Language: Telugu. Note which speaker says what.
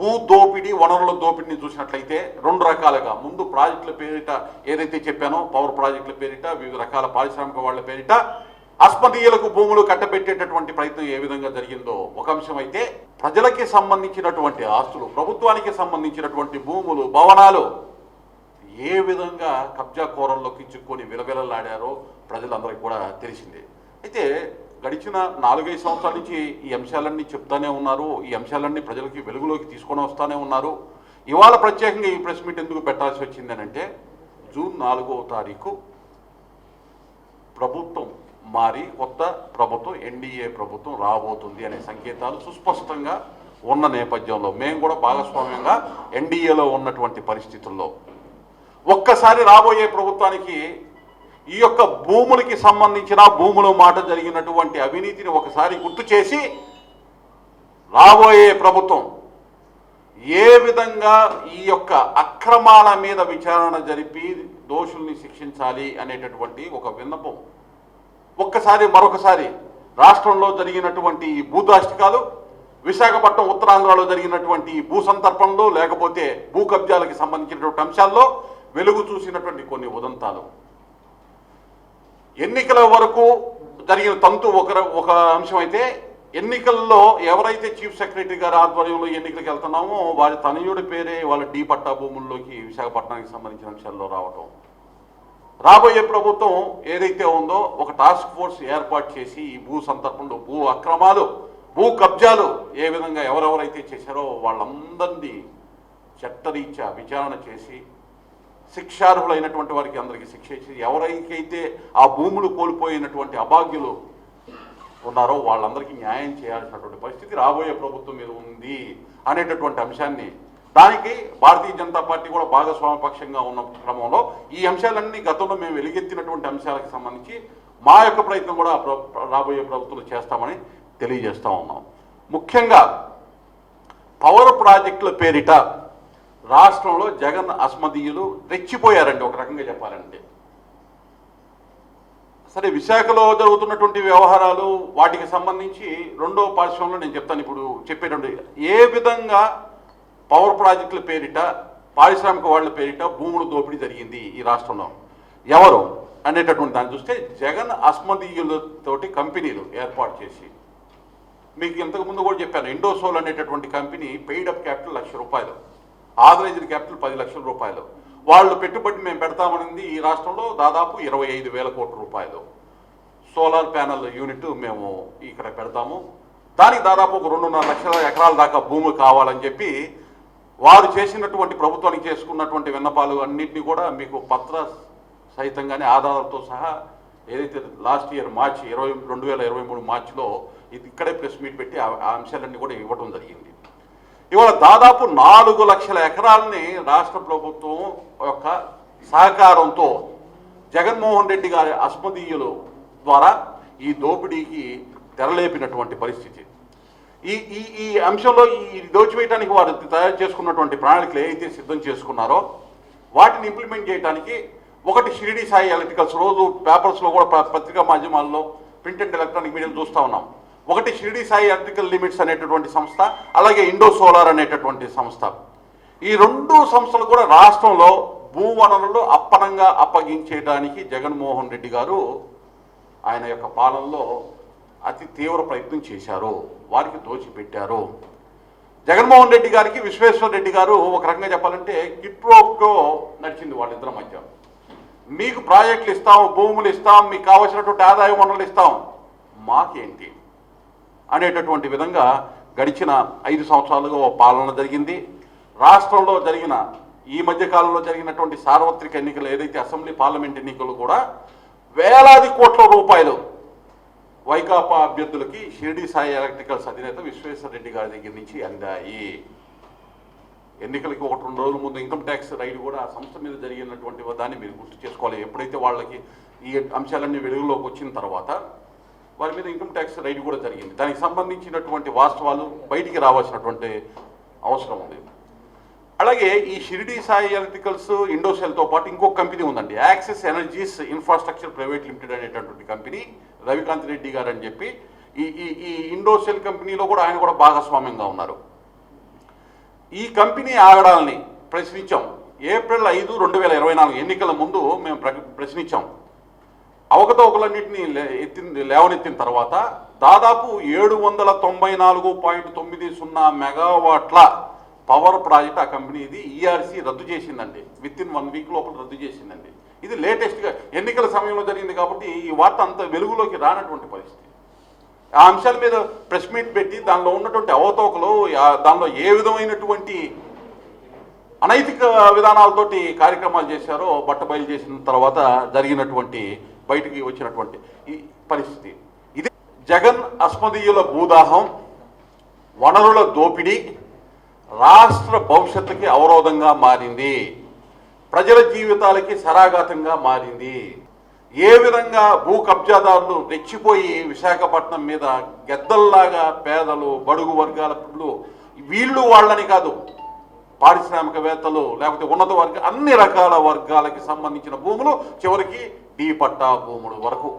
Speaker 1: భూ దోపిడీ వనరుల దోపిడీని చూసినట్లయితే రెండు రకాలుగా. ముందు ప్రాజెక్టుల పేరిట ఏదైతే చెప్పానో పవర్ ప్రాజెక్టుల పేరిట వివిధ రకాల పారిశ్రామిక వాళ్ళ పేరిట అస్మదీయులకు భూములు కట్టబెట్టేటటువంటి ప్రయత్నం ఏ విధంగా జరిగిందో ఒక అంశం అయితే ప్రజలకి సంబంధించినటువంటి ఆస్తులు ప్రభుత్వానికి సంబంధించినటువంటి భూములు భవనాలు ఏ విధంగా కబ్జా కోరంలోకి చిక్కుని విలవిలలాడారో ప్రజలందరికీ కూడా తెలిసిందే. అయితే గడిచిన నాలుగైదు సంవత్సరాల నుంచి ఈ అంశాలన్నీ చెప్తానే ఉన్నారు. ఈ అంశాలన్నీ ప్రజలకి వెలుగులోకి తీసుకొని వస్తానే ఉన్నారు. ఇవాళ ప్రత్యేకంగా ఈ ప్రెస్ మీట్ ఎందుకు పెట్టాల్సి వచ్చిందనంటే జూన్ నాలుగో తారీఖు ప్రభుత్వం మారి కొత్త ప్రభుత్వం ఎన్డీఏ ప్రభుత్వం రాబోతుంది అనే సంకేతాలు సుస్పష్టంగా ఉన్న నేపథ్యంలో మేము కూడా భాగస్వామ్యంగా ఎన్డీఏలో ఉన్నటువంటి పరిస్థితుల్లో. ఒక్కసారి రాబోయే ప్రభుత్వానికి ఈ యొక్క భూములకి సంబంధించిన భూముల మాట జరిగినటువంటి అవినీతిని ఒకసారి గుర్తు చేసి రాబోయే ప్రభుత్వం ఏ విధంగా ఈ యొక్క అక్రమాల మీద విచారణ జరిపి దోషుల్ని శిక్షించాలి అనేటటువంటి ఒక విన్నపం. ఒక్కసారి మరొకసారి రాష్ట్రంలో జరిగినటువంటి ఈ భూదాష్టికాలు విశాఖపట్నం ఉత్తరాంధ్రలో జరిగినటువంటి ఈ భూ సంతర్పణలు లేకపోతే భూ కబ్జాలకి సంబంధించినటువంటి అంశాల్లో వెలుగు చూసినటువంటి కొన్ని ఉదంతాలు. ఎన్నికల వరకు జరిగిన తంతు ఒక ఒక అంశం అయితే ఎన్నికల్లో ఎవరైతే చీఫ్ సెక్రటరీ గారి ఆధ్వర్యంలో ఎన్నికలకు వెళ్తున్నామో వారి తనయుడి పేరే వాళ్ళ డీ పట్టా భూముల్లోకి విశాఖపట్నానికి సంబంధించిన అంశాల్లో రావటం. రాబోయే ప్రభుత్వం ఏదైతే ఉందో ఒక టాస్క్ ఫోర్స్ ఏర్పాటు చేసి ఈ భూ సందర్భంలో భూ అక్రమాలు భూ కబ్జాలు ఏ విధంగా ఎవరెవరైతే చేశారో వాళ్ళందరినీ చట్టరీత్యా విచారణ చేసి శిక్షార్హులైనటువంటి వారికి అందరికీ శిక్ష ఇచ్చి ఎవరికైతే ఆ భూములు కోల్పోయినటువంటి అభాగ్యులు ఉన్నారో వాళ్ళందరికీ న్యాయం చేయాల్సినటువంటి పరిస్థితి రాబోయే ప్రభుత్వం మీద ఉంది అనేటటువంటి అంశాన్ని దానికి భారతీయ జనతా పార్టీ కూడా భాగస్వామ్య పక్షంగా ఉన్న క్రమంలో ఈ అంశాలన్నీ గతంలో మేము వెలుగెత్తినటువంటి అంశాలకు సంబంధించి మా యొక్క ప్రయత్నం కూడా రాబోయే ప్రభుత్వం చేస్తామని తెలియజేస్తా ఉన్నాం. ముఖ్యంగా పవర్ ప్రాజెక్టుల పేరిట రాష్ట్రంలో జగన్ అస్మదీయులు రెచ్చిపోయారండి ఒక రకంగా చెప్పాలంటే. సరే విశాఖలో జరుగుతున్నటువంటి వ్యవహారాలు వాటికి సంబంధించి రెండో పార్శ్వంలో నేను చెప్తాను ఇప్పుడు చెప్పేటువంటి ఏ విధంగా పవర్ ప్రాజెక్టుల పేరిట పారిశ్రామిక వాళ్ళ పేరిట భూములు దోపిడీ జరిగింది ఈ రాష్ట్రంలో? ఎవరు అనేటటువంటి దాన్ని చూస్తే జగన్ అస్మదీయులతోటి కంపెనీలు ఏర్పాటు చేసి. మీకు ఇంతకు ముందు కూడా చెప్పాను ఇండోసోల్ అనేటటువంటి company paid up capital lakh రూపాయలు. ఆథరైజ్డ్ క్యాపిటల్ పది లక్షల రూపాయలు. వాళ్ళు పెట్టుబడి మేము పెడతామనింది ఈ రాష్ట్రంలో దాదాపు ఇరవై ఐదు వేల కోట్ల రూపాయలు. సోలార్ ప్యానల్ యూనిట్ మేము ఇక్కడ పెడతాము. దానికి దాదాపు ఒక రెండున్నర లక్షల ఎకరాల దాకా భూమి కావాలని చెప్పి వారు చేసినటువంటి ప్రభుత్వానికి చేసుకున్నటువంటి విన్నపాలు అన్నింటినీ కూడా మీకు పత్ర సహితంగానే ఆధారాలతో సహా ఏదైతే లాస్ట్ ఇయర్ మార్చి ఇరవై రెండు వేల ఇరవై మూడు మార్చిలో ఇది ఇక్కడే ప్రెస్ మీట్ పెట్టి ఆ ఆ అంశాలన్నీ కూడా ఇవ్వడం జరిగింది. ఇవాళ దాదాపు నాలుగు లక్షల ఎకరాలని రాష్ట్ర ప్రభుత్వం యొక్క సహకారంతో జగన్మోహన్ రెడ్డి గారి అస్మదీయులు ద్వారా ఈ దోపిడీకి తెరలేపినటువంటి పరిస్థితి. ఈ ఈ ఈ అంశంలో ఈ దోచివేయడానికి వారు తయారు చేసుకున్నటువంటి ప్రణాళికలు ఏవైతే సిద్ధం చేసుకున్నారో వాటిని ఇంప్లిమెంట్ చేయడానికి ఒకటి షిరిడి సాయి ఎలక్ట్రికల్స్ రోజు పేపర్స్లో కూడా పత్రికా మాధ్యమాల్లో ప్రింట్ అండ్ ఎలక్ట్రానిక్ మీడియాలు చూస్తూ ఉన్నాం. ఒకటి షిరిడి సాయి ఎలక్ట్రికల్ లిమిట్స్ అనేటటువంటి సంస్థ అలాగే ఇండో సోలార్ అనేటటువంటి సంస్థ. ఈ రెండు సంస్థలు కూడా రాష్ట్రంలో భూ వనరులు అప్పనంగా అప్పగించేయడానికి జగన్మోహన్ రెడ్డి గారు ఆయన యొక్క పాలనలో అతి తీవ్ర ప్రయత్నం చేశారు. వారికి దోచిపెట్టారు. జగన్మోహన్ రెడ్డి గారికి విశ్వేశ్వర రెడ్డి గారు ఒక రకంగా చెప్పాలంటే కిట్రోప్కో నడిచింది వాళ్ళిద్దరి మధ్య. మీకు ప్రాజెక్టులు ఇస్తాం భూములు ఇస్తాం మీకు కావలసినటువంటి ఆదాయ వనరులు ఇస్తాం. మాకేంటి? అనేటటువంటి విధంగా గడిచిన ఐదు సంవత్సరాలుగా ఓ పాలన జరిగింది. రాష్ట్రంలో జరిగిన ఈ మధ్యకాలంలో జరిగినటువంటి సార్వత్రిక ఎన్నికలు ఏదైతే అసెంబ్లీ పార్లమెంట్ ఎన్నికలు కూడా వేలాది కోట్ల రూపాయలు వైకాపా అభ్యర్థులకి షిరిడి సాయి ఎలక్ట్రికల్స్ అధినేత విశ్వేశ్వర రెడ్డి గారి దగ్గర నుంచి అందాయి. ఎన్నికలకి ఒకటి రెండు రోజుల ముందు ఇన్కమ్ ట్యాక్స్ రైడ్ కూడా ఆ సంస్థ మీద జరిగినటువంటి దాన్ని మీరు గుర్తు చేసుకోవాలి. ఎప్పుడైతే వాళ్ళకి ఈ అంశాలన్నీ వెలుగులోకి వచ్చిన తర్వాత వారి మీద ఇన్కమ్ ట్యాక్స్ రైడ్ కూడా జరిగింది. దానికి సంబంధించినటువంటి వాస్తవాలు బయటికి రావాల్సినటువంటి అవసరం ఉంది. అలాగే ఈ షిరిడి సాయి ఎలక్ట్రికల్స్ ఇండోసెల్తో పాటు ఇంకొక కంపెనీ ఉందండి. Axis Energies Infrastructure private limited అనేటటువంటి కంపెనీ రవికాంత్ రెడ్డి గారు అని చెప్పి ఈ ఈ ఈ ఇండోసెల్ కంపెనీలో కూడా ఆయన కూడా భాగస్వామ్యంగా ఉన్నారు. ఈ కంపెనీ ఆగడాలని ప్రశ్నించాం. ఏప్రిల్ ఐదు రెండు వేల ఇరవై నాలుగు ఎన్నికల ముందు మేము ప్ర- ప్రశ్నించాం. అవకతవకలన్నింటినీ లే- ఎత్తిన లేవనెత్తిన తర్వాత దాదాపు ఏడు వందల తొంభై నాలుగు పాయింట్ తొమ్మిది సున్నా మెగావాట్ల పవర్ ప్రాజెక్ట్ ఆ కంపెనీది ఈఆర్సీ రద్దు చేసిందండి. విత్ ఇన్ వన్ వీక్ లోపల రద్దు చేసిందండి. ఇది లేటెస్ట్గా ఎన్నికల సమయంలో జరిగింది కాబట్టి ఈ వార్త అంత వెలుగులోకి రానటువంటి పరిస్థితి. ఆ అంశాల మీద ప్రెస్ మీట్ పెట్టి దానిలో ఉన్నటువంటి అవతవకలు దానిలో ఏ విధమైనటువంటి అనైతిక విధానాలతోటి కార్యక్రమాలు చేశారో బట్టబయలు చేసిన తర్వాత జరిగినటువంటి బయటికి వచ్చినటువంటి ఈ పరిస్థితి. ఇది జగన్ అస్మదీయుల భూదాహం వనరుల దోపిడీ రాష్ట్ర భవిష్యత్తుకి అవరోధంగా మారింది. ప్రజల జీవితాలకి సరాఘాతంగా మారింది. ఏ విధంగా భూ కబ్జాదారులు రెచ్చిపోయి విశాఖపట్నం మీద గెద్దల్లాగా పేదలు బడుగు వర్గాల వీళ్ళు వాళ్ళని కాదు పారిశ్రామికవేత్తలు లేకపోతే ఉన్నత వర్గ అన్ని రకాల వర్గాలకి సంబంధించిన భూములు చివరికి డీ పట్టా భూములు వరకు.